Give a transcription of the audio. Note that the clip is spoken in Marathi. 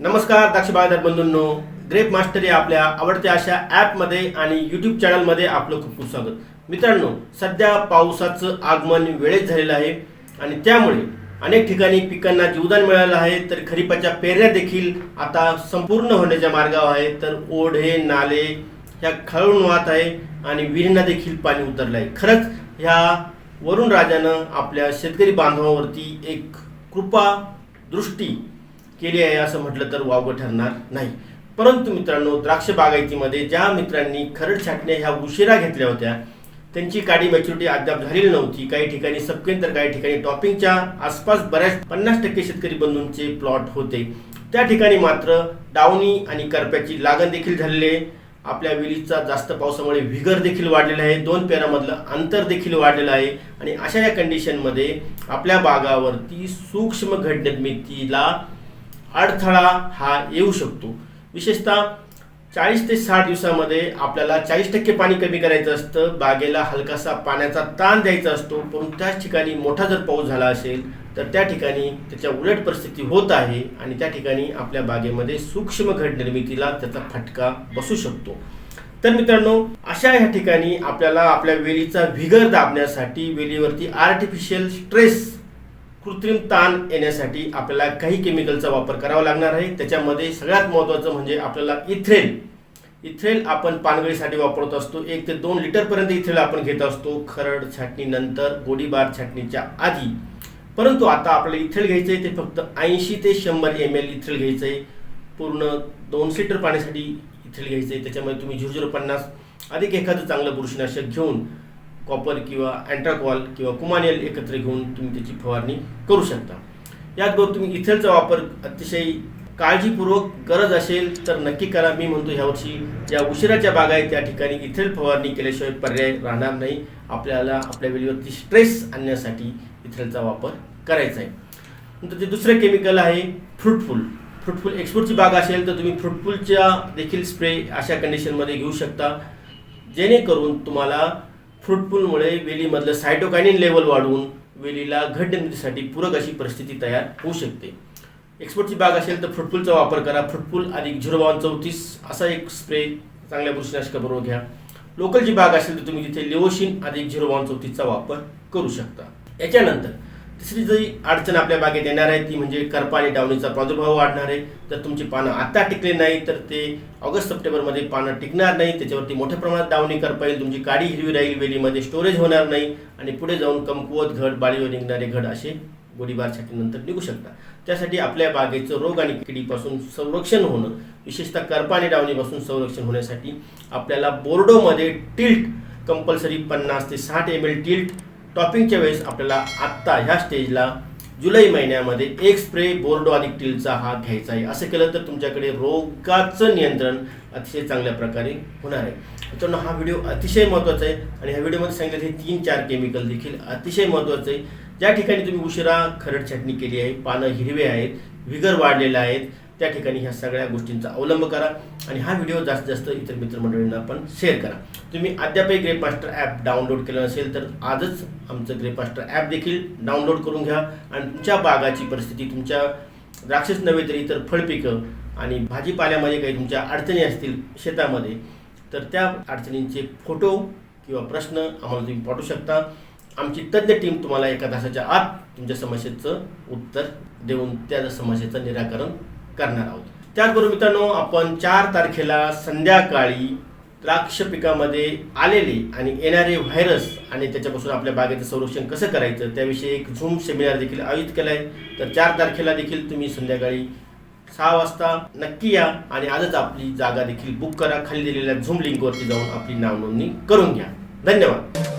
नमस्कार दक्ष बाळदार बंधूंनो. ग्रेप मास्टर या आपल्या आवडत्या अशा ॲपमध्ये आणि यूट्यूब चॅनलमध्ये आपलं खूप खूप स्वागत. मित्रांनो सध्या पावसाचं आगमन वेळेत झालेलं आहे आणि त्यामुळे अनेक ठिकाणी पिकांना जीवदान मिळालं आहे तर खरीपाच्या पेरण्या देखील आता संपूर्ण होण्याच्या मार्गावर आहेत. तर ओढे नाले ह्या खळून वाहत आहे आणि विहिरींना देखील पाणी उतरलं आहे खरंच ह्या वरुण राजानं आपल्या शेतकरी बांधवावरती एक कृपा दृष्टी केली आहे असं म्हटलं तर वावगं ठरणार नाही. परंतु मित्रांनो द्राक्ष बागायतीमध्ये ज्या मित्रांनी खरड छाटण्या ह्या उशिरा घेतल्या होत्या त्यांची काडी मॅच्युरिटी अद्याप झालेली नव्हती. काही ठिकाणी सबकेन तर काही ठिकाणी टॉपिंगच्या आसपास बऱ्याच पन्नास टक्के शेतकरी बंधूंचे प्लॉट होते. त्या ठिकाणी मात्र डावणी आणि करप्याची लागण देखील झालेली आहे. आपल्या वेलीचा जास्त पावसामुळे व्हिगर देखील वाढलेला आहे. दोन पेरामधलं अंतर देखील वाढलेलं आहे. आणि अशा या कंडिशनमध्ये आपल्या बागावरती सूक्ष्म घडनिर्मितीला अडथळा हा येऊ शकतो. विशेषतः चाळीस ते साठ दिवसामध्ये आपल्याला चाळीस टक्के पाणी कमी करायचं असतं बागेला हलकासा पाण्याचा ताण द्यायचा असतो पण त्याच ठिकाणी मोठा जर पाऊस झाला असेल तर त्या ठिकाणी त्याच्या उलट परिस्थिती होत आहे आणि त्या ठिकाणी आपल्या बागेमध्ये सूक्ष्म घट निर्मितीला त्याचा फटका बसू शकतो. तर मित्रांनो अशा ह्या ठिकाणी आपल्याला आपल्या वेलीचा व्हिगर दाबण्यासाठी वेलीवरती आर्टिफिशियल स्ट्रेस कृत्रिम ताण येण्यासाठी आपल्याला काही केमिकलचा वापर करावा लागणार आहे. त्याच्यामध्ये सगळ्यात महत्त्वाचं म्हणजे आपल्याला इथ्रेल इथ्रेल आपण पानगळीसाठी वापरत असतो. एक ते दोन लिटरपर्यंत इथ्रेल आपण घेत असतो. खरड छाटणीनंतर गोडीबार छाटणीच्या आधी. परंतु आता आपल्याला इथ्रेल घ्यायचं आहे ते फक्त ऐंशी ते शंभर एम एल इथ्रेल घ्यायचं आहे पूर्ण दोनशे लिटर पाण्यासाठी इथ्रेल घ्यायचं आहे त्याच्यामध्ये तुम्ही झिरो झिरो पन्नास अधिक एखादं चांगलं बुरशीनाशक घेऊन कॉपर किंवा अँट्राकॉल किंवा कुमानियल एकत्र घेऊन तुम्ही त्याची फवारणी करू शकता. याचबरोबर तुम्ही इथेलचा वापर अतिशय काळजीपूर्वक गरज असेल तर नक्की करा. मी म्हणतो ह्यावर्षी ज्या उशिराच्या बागा आहेत त्या ठिकाणी इथेल फवारणी केल्याशिवाय पर्याय राहणार नाही. आपल्याला आपल्या वेळेवरती स्ट्रेस आणण्यासाठी इथेलचा वापर करायचा आहे. नंतर जे दुसरं केमिकल आहे फ्रुटफुल फ्रुटफुल एक्सपोर्टची बाग असेल तर तुम्ही फ्रुटफुलच्या देखील स्प्रे अशा कंडिशनमध्ये घेऊ शकता. जेणेकरून तुम्हाला फ्रुटफुलमुळे वेलीमधलं सायटोकायनिन लेवल वाढवून वेलीला घट निर्मितीसाठी पूरक अशी परिस्थिती तयार होऊ शकते. एक्सपोर्टची बाग असेल तर फ्रुटफुलचा वापर करा. फ्रुटफुल अधिक झिरो बावन चौतीस असा एक स्प्रे चांगल्या बुरशीनाशकाबरोबर घ्या. लोकलची बाग असेल तर तुम्ही तिथे लिओशिन अधिक झिरो बावन चौतीसचा वापर करू शकता. याच्यानंतर तिसरी जी अडचण आपल्या बागेत येणार आहे ती म्हणजे करपा आणि डावणीचा प्रादुर्भाव वाढणार आहे. तर तुमची पानं आत्ता टिकले नाही तर ते ऑगस्ट सप्टेंबरमध्ये पानं टिकणार नाही. त्याच्यावरती मोठ्या प्रमाणात डावणी करपा येईल. तुमची काडी हिरवी राहील वेलीमध्ये स्टोरेज होणार नाही आणि पुढे जाऊन कमकुवत घड बाळीवर निघणारे घड असे गोडीबार छाटीनंतर निघू शकतात. त्यासाठी आपल्या बागेचं रोग आणि किडीपासून संरक्षण होणं विशेषतः करपा आणि डावणीपासून संरक्षण होण्यासाठी आपल्याला बोर्डोमध्ये टिल्ट कंपल्सरी पन्नास ते साठ एम एल टिल्ट टॉपिंगच्या वेळेस आपल्याला आत्ता ह्या स्टेजला जुलै महिन्यामध्ये एक स्प्रे बोर्डो अधिक टिलचा हा घ्यायचा आहे. असं केलं तर तुमच्याकडे रोगाचं नियंत्रण अतिशय चांगल्या प्रकारे होणार आहे. मित्रांनो हा व्हिडिओ अतिशय महत्त्वाचा आहे आणि ह्या व्हिडिओमध्ये सांगितलं हे तीन चार केमिकल देखील अतिशय महत्त्वाचं आहे. ज्या ठिकाणी तुम्ही उशिरा खरड छाटणी केली आहे पानं हिरवे आहेत विगर वाढलेले आहेत त्या ठिकाणी ह्या सगळ्या गोष्टींचा अवलंब करा. आणि हा व्हिडिओ जास्तीत जास्त इतर मित्रमंडळींना पण शेअर करा. तुम्ही अद्यापही ग्रेप मास्टर ॲप डाउनलोड केलं नसेल तर आजच आमचं ग्रेप मास्टर ॲप देखील डाउनलोड करून घ्या आणि तुमच्या बागाची परिस्थिती तुमच्या द्राक्षच नव्हे तर इतर फळपिकं आणि भाजीपाल्यामध्ये काही तुमच्या अडचणी असतील शेतामध्ये तर त्या अडचणींचे फोटो किंवा प्रश्न आम्हाला तुम्ही पाठवू शकता. आमची तज्ज्ञ टीम तुम्हाला एका तासाच्या आत तुमच्या समस्येचं उत्तर देऊन त्या समस्येचं निराकरण करणार आहोत. त्याचबरोबर मित्रांनो आपण चार तारखेला संध्याकाळी द्राक्ष पिकामध्ये आलेले आणि येणारे व्हायरस आणि त्याच्यापासून आपल्या बागेचं संरक्षण कसं करायचं त्याविषयी एक झूम सेमिनार देखील आयोजित केला आहे तर चार तारखेला देखील तुम्ही संध्याकाळी सहा वाजता नक्की या आणि आजच आपली जागा देखील बुक करा. खाली दिलेल्या झूम लिंकवरती जाऊन आपली नावनोंदणी करून घ्या. धन्यवाद.